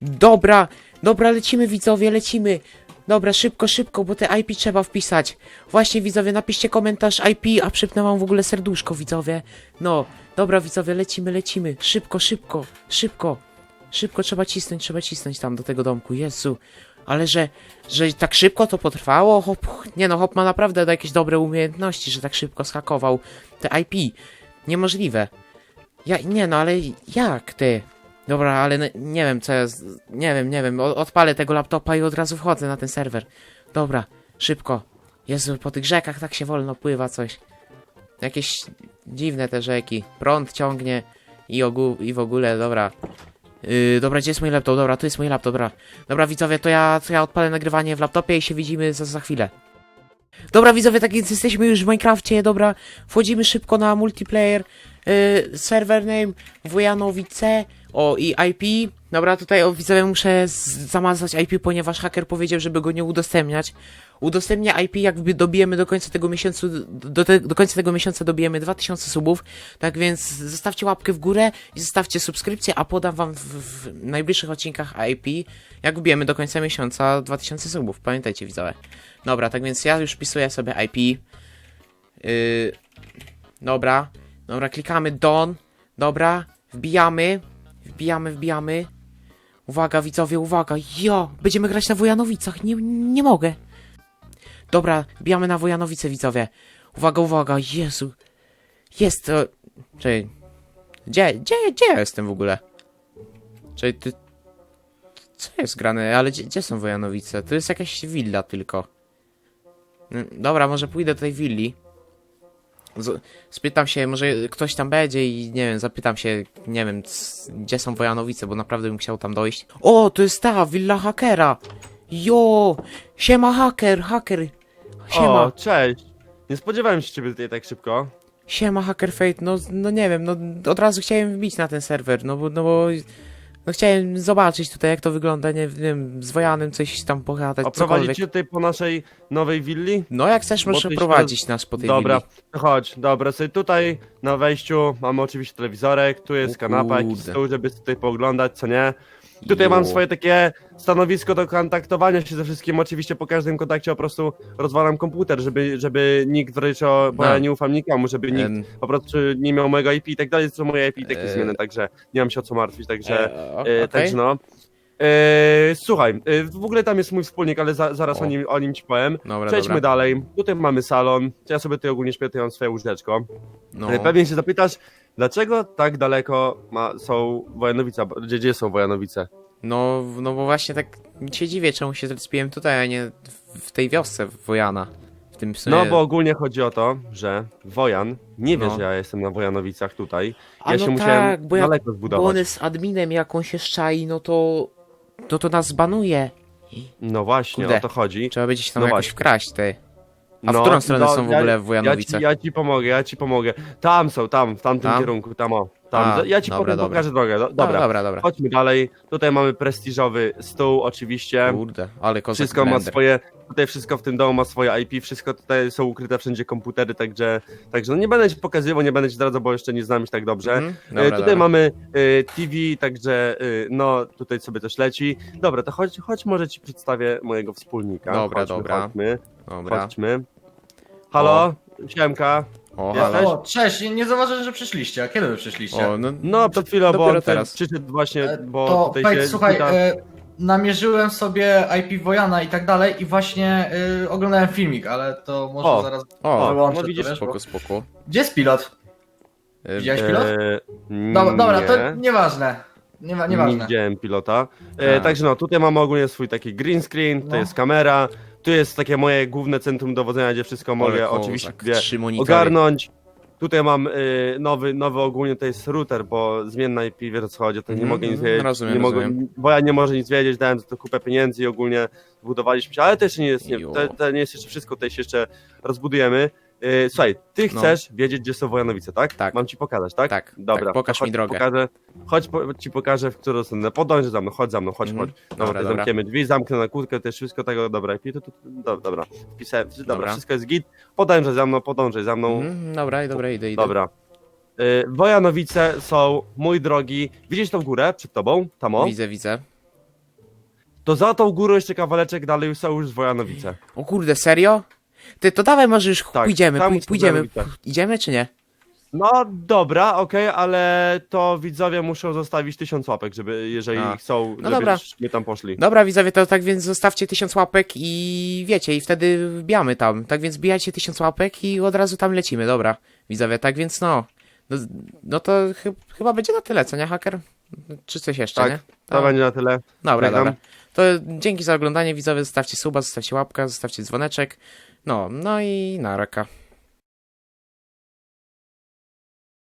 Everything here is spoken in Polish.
Dobra, dobra, lecimy widzowie, lecimy. Dobra, szybko, szybko, bo te IP trzeba wpisać. Właśnie widzowie, napiszcie komentarz IP, a przypnę wam w ogóle serduszko widzowie. No, dobra widzowie, lecimy, lecimy. Szybko, szybko, szybko. Szybko trzeba cisnąć, trzeba cisnąć tam do tego domku, Jezu. Ale że, że tak szybko to potrwało, hop, nie no, hop ma naprawdę jakieś dobre umiejętności, że tak szybko skakował te IP. Niemożliwe. Ja, nie no, ale jak ty? Dobra, ale no, nie wiem co jest, nie wiem, nie wiem, o- odpalę tego laptopa i od razu wchodzę na ten serwer. Dobra, szybko. Jezu, po tych rzekach tak się wolno pływa coś. Jakieś dziwne te rzeki, prąd ciągnie i, ogół, i w ogóle, dobra. Yy, dobra, gdzie jest mój laptop? Dobra, tu jest mój laptop, dobra. Dobra, widzowie, to ja, to ja odpalę nagrywanie w laptopie i się widzimy za, za chwilę. Dobra, widzowie, tak więc jesteśmy już w Minecrafcie, dobra. Wchodzimy szybko na multiplayer. Yy, server name Wojanowice. O, i IP. Dobra, tutaj o, widzowie muszę zamazać IP, ponieważ haker powiedział, żeby go nie udostępniać. Udostępnię IP, jak dobijemy do końca tego miesiąca, do, te, do końca tego miesiąca dobijemy 2000 subów. Tak więc zostawcie łapkę w górę i zostawcie subskrypcję, a podam wam w, w najbliższych odcinkach IP, jak dobijemy do końca miesiąca 2000 subów. Pamiętajcie, widzowie. Dobra, tak więc ja już wpisuję sobie IP. Yy, dobra, dobra, klikamy Don. Dobra, wbijamy, wbijamy, wbijamy. Uwaga, widzowie, uwaga, jo, będziemy grać na Wojanowicach, nie, nie mogę. Dobra, wbijamy na Wojanowice, widzowie. Uwaga, uwaga, Jezu. Jest, to... Czekaj, gdzie, gdzie, gdzie ja jestem w ogóle? Czekaj, ty... Co jest grane? Ale gdzie, gdzie są Wojanowice? To jest jakaś willa tylko. Mm, Dobra, może pójdę do tej willi. Spytam się, może ktoś tam będzie i nie wiem, zapytam się, nie wiem, gdzie są Wojanowice, bo naprawdę bym chciał tam dojść. O, to jest ta, willa hakera! Jo! Siema haker, haker! Siema, O, cześć. Nie spodziewałem się ciebie tutaj tak szybko. siema haker fate, no, no nie wiem, no od razu chciałem wbić na ten serwer, no bo, no bo... No chciałem zobaczyć tutaj jak to wygląda, nie wiem, z Wojanem coś tam pogadać, A cokolwiek. prowadzicie tutaj po naszej nowej willi? No jak chcesz, Bo możesz ty się- prowadzić nas po tej Dobra, willi. chodź, dobra, sobie tutaj na wejściu mamy oczywiście telewizorek, tu jest O kanapa, jakiś kurde. stół, żeby tutaj pooglądać, co nie? Tutaj mam swoje takie stanowisko do kontaktowania się ze wszystkim, oczywiście po każdym kontakcie po prostu rozwalam komputer, żeby, żeby nikt wręcz, o- bo No. ja nie ufam nikomu, żeby nikt Em, po prostu nie miał mojego IP i tak dalej, to moje IP i tak jest E. zmienne, także nie mam się o co martwić, także... e, o- E, okej. Także no. E, słuchaj, e, w ogóle tam jest mój wspólnik, ale za, zaraz O. o nim, o nim ci powiem. Dobra, Przejdźmy dobra. dalej. Tutaj mamy salon. Ja sobie tutaj ogólnie śpię, tutaj mam swoje łóżeczko. No. Pewnie się zapytasz, dlaczego tak daleko ma, są Wojanowice? Gdzie, gdzie są Wojanowice? No, no bo właśnie tak się dziwię, czemu się zrespiłem tutaj, a nie w- tej wiosce w Wojana. W tym sumie... No bo ogólnie chodzi o to, że Wojan nie wie, No. że ja jestem na Wojanowicach tutaj. A Ja no się musiałem tak, bo jak daleko bo on zbudować. jest adminem, jak on się szczai, no to... To to nas banuje. No właśnie, o to chodzi. Trzeba będzie się tam No jakoś właśnie. wkraść, ty. A w No, którą stronę no, są w ja- ogóle w Ja Wojanowice? ci, ja ci pomogę, ja ci pomogę. Tam są, tam, w tamtym Tam? kierunku, tam o. Tam. A, ja ci dobra, potem dobra. pokażę drogę. Do, Dobra, dobra. dobra, dobra. Chodźmy dalej. Tutaj mamy prestiżowy stół, oczywiście. Kurde, ale kozak Wszystko ma swoje, tutaj wszystko w tym domu ma swoje IP, wszystko tutaj są ukryte wszędzie komputery, także, także no nie będę ci pokazywał, nie będę ci zdradzał, bo jeszcze nie znam się tak dobrze. Mhm, E, Dobra, tutaj dobra. mamy e, TV, także e, no tutaj sobie coś leci. Dobra, to chodź, chodź może ci przedstawię mojego wspólnika. Dobra, chodźmy, dobra. Chodźmy, Dobra. chodźmy. Halo, Siemka. O, Jesteś? halo. O, cześć, nie zauważyłem, że przyszliście. A kiedy wy przyszliście? O, no, No, przed chwilą, bo dopiero on teraz. przyszedł właśnie, E, bo to tutaj się słuchaj, pyta- e, namierzyłem sobie IP Wojana i tak dalej i właśnie e, oglądałem filmik, ale to może O. zaraz O, wyłączę no to, widzisz, wiesz, bo- spoko, spoko. Gdzie jest pilot? E, Widziałeś pilot? E, Dobra, dobra, nie. to nieważne. Nie, ma- Nie nieważne. widziałem pilota. E, A. także no, tutaj mamy ogólnie swój taki green screen, to No. jest kamera, tu jest takie moje główne centrum dowodzenia, gdzie wszystko mogę Ale kozak, oczywiście Trzy monitory. ogarnąć. Tutaj mam y, nowy, nowy ogólnie to jest router, bo zmienna IP, wiesz o co chodzi, to nie Mhm, mogę nic mhm, wiedzieć, rozumiem, nie mogę, rozumiem. bo ja nie może nic wiedzieć, dałem za to kupę pieniędzy i ogólnie zbudowaliśmy się, ale też nie jest, nie, Jo. to, to nie jest jeszcze wszystko, tutaj się jeszcze rozbudujemy. Y, słuchaj, ty No. chcesz wiedzieć, gdzie są Wojanowice, tak? Tak. Mam ci pokazać, tak? Tak, Dobra, tak, pokaż to mi chodź, drogę. Pokażę, chodź, po, ci pokażę, w którą stronę. Podąż za mną, chodź za mną, chodź, Mhm. chodź. Dobra, Dobra, dobra. zamkniemy drzwi, zamknę na kłódkę, też wszystko tego, dobra, do- dobra, wpisałem, dobra, Dobra. wszystko jest git, podążaj za mną, podążaj za mną, Mhm, dobra, dobra, idę, idę. dobra. Y, Wojanowice są, mój drogi, widzisz tą górę przed tobą, tam o? Widzę, widzę. To za tą górą jeszcze kawaleczek dalej są już Wojanowice. O kurde, serio? Ty, to dawaj może już Tak, pójdziemy, tam pój- są pójdziemy. Wojanowice. Idziemy czy nie? No dobra, okej, ale to widzowie muszą zostawić tysiąc łapek, żeby, jeżeli A. chcą, No dobra. żebyśmy tam poszli. Dobra, widzowie, to tak więc zostawcie tysiąc łapek i wiecie, i wtedy wbijamy tam. Tak więc wbijajcie tysiąc łapek i od razu tam lecimy, dobra. Widzowie, tak więc no. No, no to chy- chyba będzie na tyle, co nie, haker? Czy coś jeszcze, Tak, nie? To No. będzie na tyle. Dobra, Żegnam. dobra. To dzięki za oglądanie, widzowie, zostawcie suba, zostawcie łapkę, zostawcie dzwoneczek. No, no i na raka.